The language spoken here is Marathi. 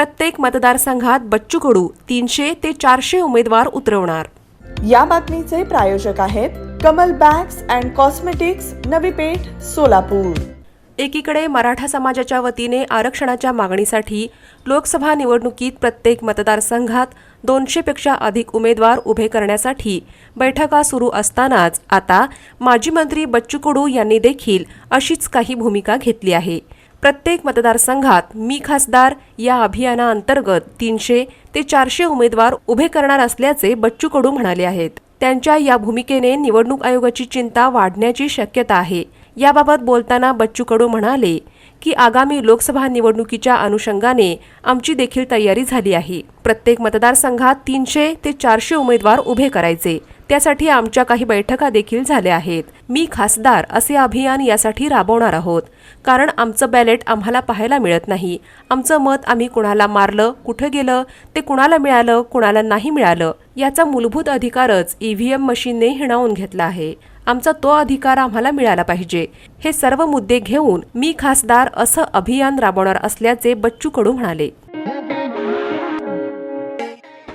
प्रत्येक मतदारसंघात बच्चू कडू तीनशे ते चारशे उमेदवार उतरवणार. या बातमीचे प्रायोजक आहेत Kamal bags and cosmetics Navi Peth Solapur. एकीकडे मराठा समाजाच्या वतीने आरक्षणाच्या मागणीसाठी लोकसभा निवडणुकीत प्रत्येक मतदारसंघात दोनशेपेक्षा अधिक उमेदवार उभे करण्यासाठी बैठका सुरू असतानाच आता माजी मंत्री बच्चू कडू यांनी देखील अशीच काही भूमिका घेतली आहे. प्रत्येक मतदारसंघात मी खासदार या अभियानाअंतर्गत तीनशे ते चारशे उमेदवार उभे करणार असल्याचे बच्चू कडू म्हणाले आहेत. त्यांच्या या भूमिकेने निवडणूक आयोगाची चिंता वाढण्याची शक्यता आहे. याबाबत बोलताना बच्चू कडू म्हणाले की आगामी लोकसभा निवडणुकीच्या अनुषंगाने आमची देखील तयारी झाली आहे. प्रत्येक मतदारसंघात तीनशे ते चारशे उमेदवार उभे करायचे. त्यासाठी आमच्या काही बैठका देखील झाल्या आहेत. मी खासदार असे अभियान यासाठी राबवणार आहोत. कारण आमचं बॅलेट आम्हाला पाहायला मिळत नाही. आमचं मत आम्ही कुणाला मारलं कुठं गेलं ते कुणाला मिळालं कुणाला नाही मिळालं याचा मूलभूत अधिकारच ईव्हीएम मशीनने हिणावून घेतला आहे. आमचा तो अधिकार आम्हाला मिळाला पाहिजे. हे सर्व मुद्दे घेऊन मी खासदार असं अभियान राबवणार असल्याचे बच्चू कडू म्हणाले.